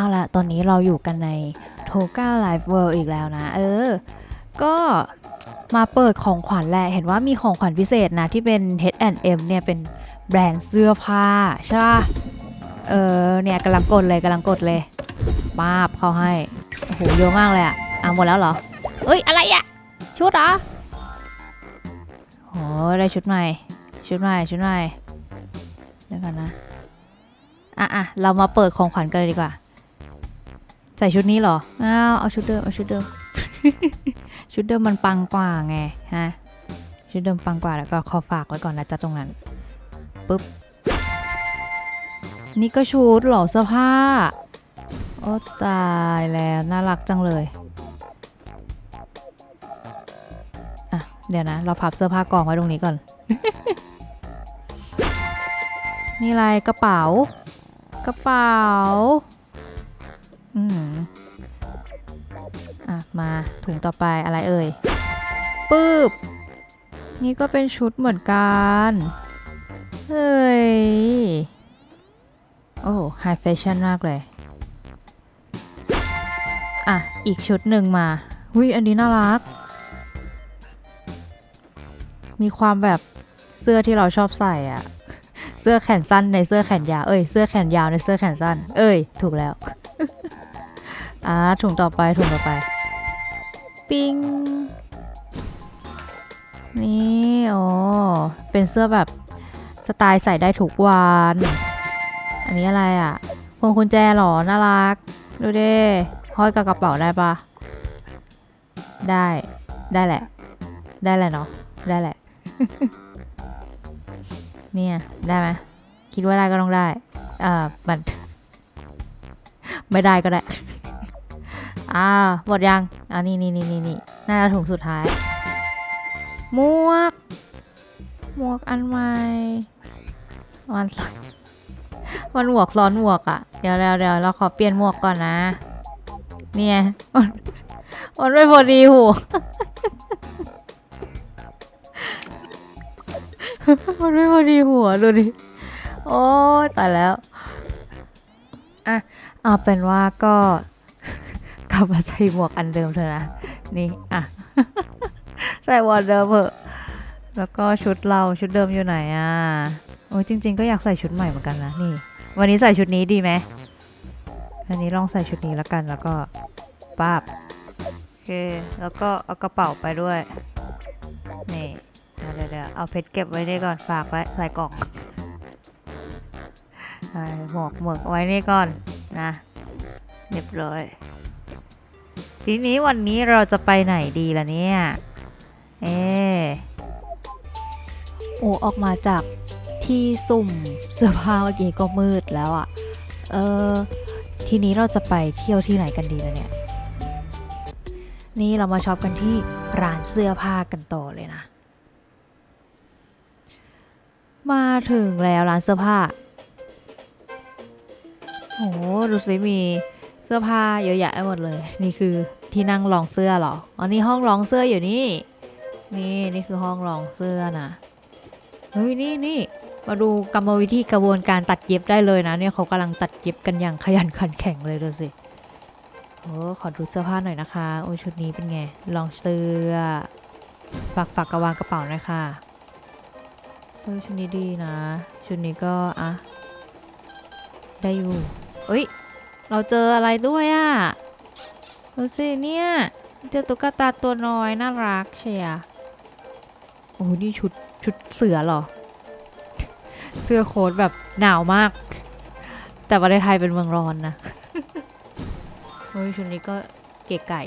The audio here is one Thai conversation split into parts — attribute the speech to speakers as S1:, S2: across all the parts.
S1: เอาละตอนนี้เราอยู่กันในโทก้าไลฟ์เวิร์อีกแล้วนะ เออ ก็มาเปิดของขวัญแหละ เห็นว่ามีของขวัญพิเศษนะ ที่เป็น H&M เนี่ยเป็นแบรนด์เสื้อผ้า ใช่ป่ะ เออ เนี่ยกำลังกดเลยกำลังกดเลยมาบเขาให้ โอ้โหเยอะมากเลยอะอะหมดแล้วเหรอ เอ้ย อะไรอะชุดเหรอโอ้ได้ชุดใหม่ ชุดใหม่ ชุดใหม่ เดี๋ยวกันนะ อะอะเรามาเปิดของขวัญกันเลยดีกว่า ใส่ชุดนี้เหรอ อ้าว เอาชุดเดิม เอาชุดเดิม ชุดเดิมมันปังกว่าไงฮะ ชุดเดิมปังกว่าแล้วก็ขอฝากไว้ก่อนนะจ๊ะตรงนั้น ปึ๊บ นี่ก็ชุดเหรอเสื้อผ้า โอ้ตายแล้ว น่ารักจังเลย อะ เดี๋ยวนะ เราพับเสื้อผ้ากองไว้ตรงนี้ก่อน นี่อะไรกระเป๋า กระเป๋า อืมอะ มาถุงต่อไปอะไรเอ่ยปึ๊บ นี่ก็เป็นชุดเหมือนกัน เฮ้ย โอ้ไฮแฟชั่นมากเลย อะ อีกชุดหนึ่งมาหุยอันนี้น่ารัก มีความแบบเสื้อที่เราชอบใส่อะเสื้อแขนสั้นในเสื้อแขนยาว เอ้ย เสื้อแขนยาวในเสื้อแขนสั้น เอ้ย ถูกแล้ว อ่าถุงต่อไปถุงต่อไป ปิงนี่โอ้เป็นเสื้อแบบสไตล์ใส่ได้ทุกวัน อันนี้อะไรอะพวงกุญแจหรอ น่ารัก ดูดิห้อยกับกระเป๋าได้ปะได้ได้แหละ ได้แหละเนาะได้แหละ เนี่ย ได้ไหมคิดว่าได้ก็ต้องได้ อ่ามันไม่ได้ก็ได้ อ่าหมดยังอ่านี่นี่นี่นี่นี่น่าจะถุงสุดท้ายหมวกหมวกอันใหม่มันมันหมวกซ้อนหมวกอะ่ะเดี๋ยวเดี๋ยวเดี๋ยวเราขอเปลี่ยนหมวกก่อนนะ เนี่ยมันไม่พอดีหูมันไม่พอดีหัวดูดิ โอ้ยตายแล้ว อะ เอาเป็นว่าก็ ลับมาใส่หมวกอันเดิมเถอะนะ นี่ อะ ใส่หมวกเดิมเถอะแล้วก็ชุดเราชุดเดิมอยู่ไหนอะ โอ้ยจริง ๆ ก็อยากใส่ชุดใหม่เหมือนกันนะ นี่ วันนี้ใส่ชุดนี้ดีไหมวันนี้ลองใส่ชุดนี้แล้วกันแล้วก็ป้าบโอเค แล้วก็เอากระเป๋าไปด้วย นี่เดี๋ยวเดี๋ยวเดี๋ยวเอาเพชรเก็บไว้นี่ก่อนฝากไว้ใส่กล่องใส่หมวกหมวกไว้นี่ก่อนนะเรียบร้อย ทีนี้วันนี้เราจะไปไหนดีล่ะเนี่ย เอ๊ะโอ้ออกมาจากที่สุ่มเสื้อผ้าเมื่อกี้ก็มืดแล้วอะ่ะ เออ ทีนี้เราจะไปเที่ยวที่ไหนกันดีล่ะเนี่ย นี่เรามาช็อปกันที่ร้านเสื้อผ้ากันต่อเลยนะ มาถึงแล้วร้านเสื้อผ้าโอ้ดูสิมี สื้อผ้าเยอะแยะไปหมดเลย นี่คือที่นั่งลองเสื้อหรออ๋อนี่ห้องลองเสื้ออยู่นี่ นี่นี่คือห้องลองเสื้อนะเฮ้ยนี่นี่มาดูกรรมวิธีกระบวนการตัดเย็บได้เลยนะเนี่ยเขากำลังตัดเย็บกันอย่างขยันขันแข็งเลยดูสิโอ้ขอดูเสื้อผ้าหน่อยนะคะโอ้ชุดนี้เป็นไงลองเสื้อฝากฝากกระวางกระเป๋าหน่อยค่ะเฮ้ยชุดนี้ดีนะ ชุดนี้ก็อะได้อยู่เอ้ย เราเจออะไรด้วยอะ่ะดูสิเนี่ย เจอตุ๊กตาตัวน้อยน่ารักเชียโอ้โหนี่ชุดชุดเสือเหรอ เสื้อโค้ทแบบหนาวมาก แต่ประเทศไทยเป็นเมืองร้อนนะเฮ้ยชุดนี้ก็เก๋ไก่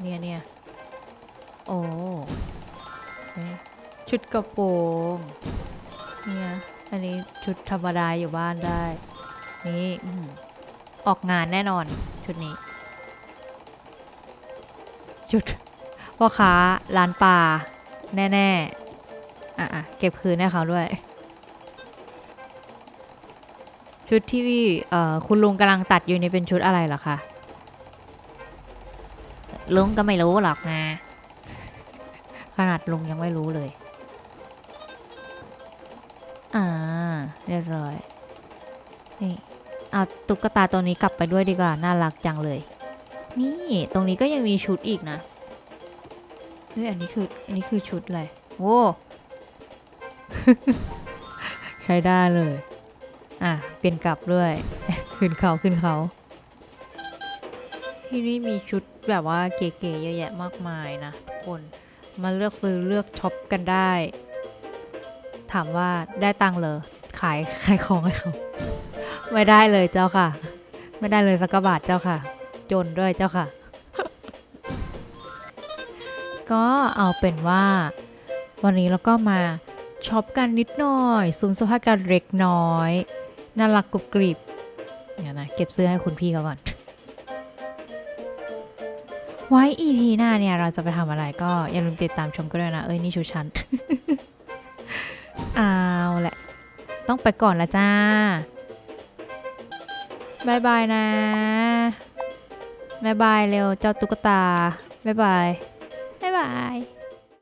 S1: เนี่ยเนี่ยโอ้ยชุดกระโปรงเนี่ย อันนี้ชุดธรรมดาอยู่บ้านได้ นี่ อืมออกงานแน่นอน ชุดนี้ ชุดพ่อค้าร้านปลาแน่ๆ อะอะเก็บคืนให้เขาด้วย ชุดที่เอ่อคุณลุงกำลังตัดอยู่นี่เป็นชุดอะไรเหรอคะลุงก็ไม่รู้หรอกนะ ขนาดลุงยังไม่รู้เลย อ่าเรียบร้อย นี่ เอาตุ๊กตาตัวนี้กลับไปด้วยดีกว่า น่ารักจังเลย นี่ตรงนี้ก็ยังมีชุดอีกนะเฮ้ยอันนี้คืออันนี้คือชุดอะไรโว้ใช้ได้เลย อะ เปลี่ยนกลับด้วย ขึ้นเขาขึ้นเขาที่นี่มีชุดแบบว่าเก๋ๆเยอะแยะมากมายนะทุกคนมาเลือกซื้อเลือกช็อปกันได้ ถามว่าได้ตังค์เลยขายขายของให้เขา ไม่ได้เลยเจ้าค่ะ ไม่ได้เลยสักบาทเจ้าค่ะ จนด้วยเจ้าค่ะ ก็เอาเป็นว่า วันนี้เราก็มาช็อปกันนิดหน่อยซูมเสภาพกันเล็กน้อยน่ารักกรุบกริบเดี๋ยวนะเก็บเสื้อให้คุณพี่เขาก่อน ไว้ EP หน้าเนี่ยเราจะไปทำอะไรก็อย่าลืมติดตามชมกันด้วยนะ เอ้ย นี่ชูชัน เอาแหละ ต้องไปก่อนละจ้า บายบายนะบายบายเร็วเจ้าตุ๊กตาบายบายบายบาย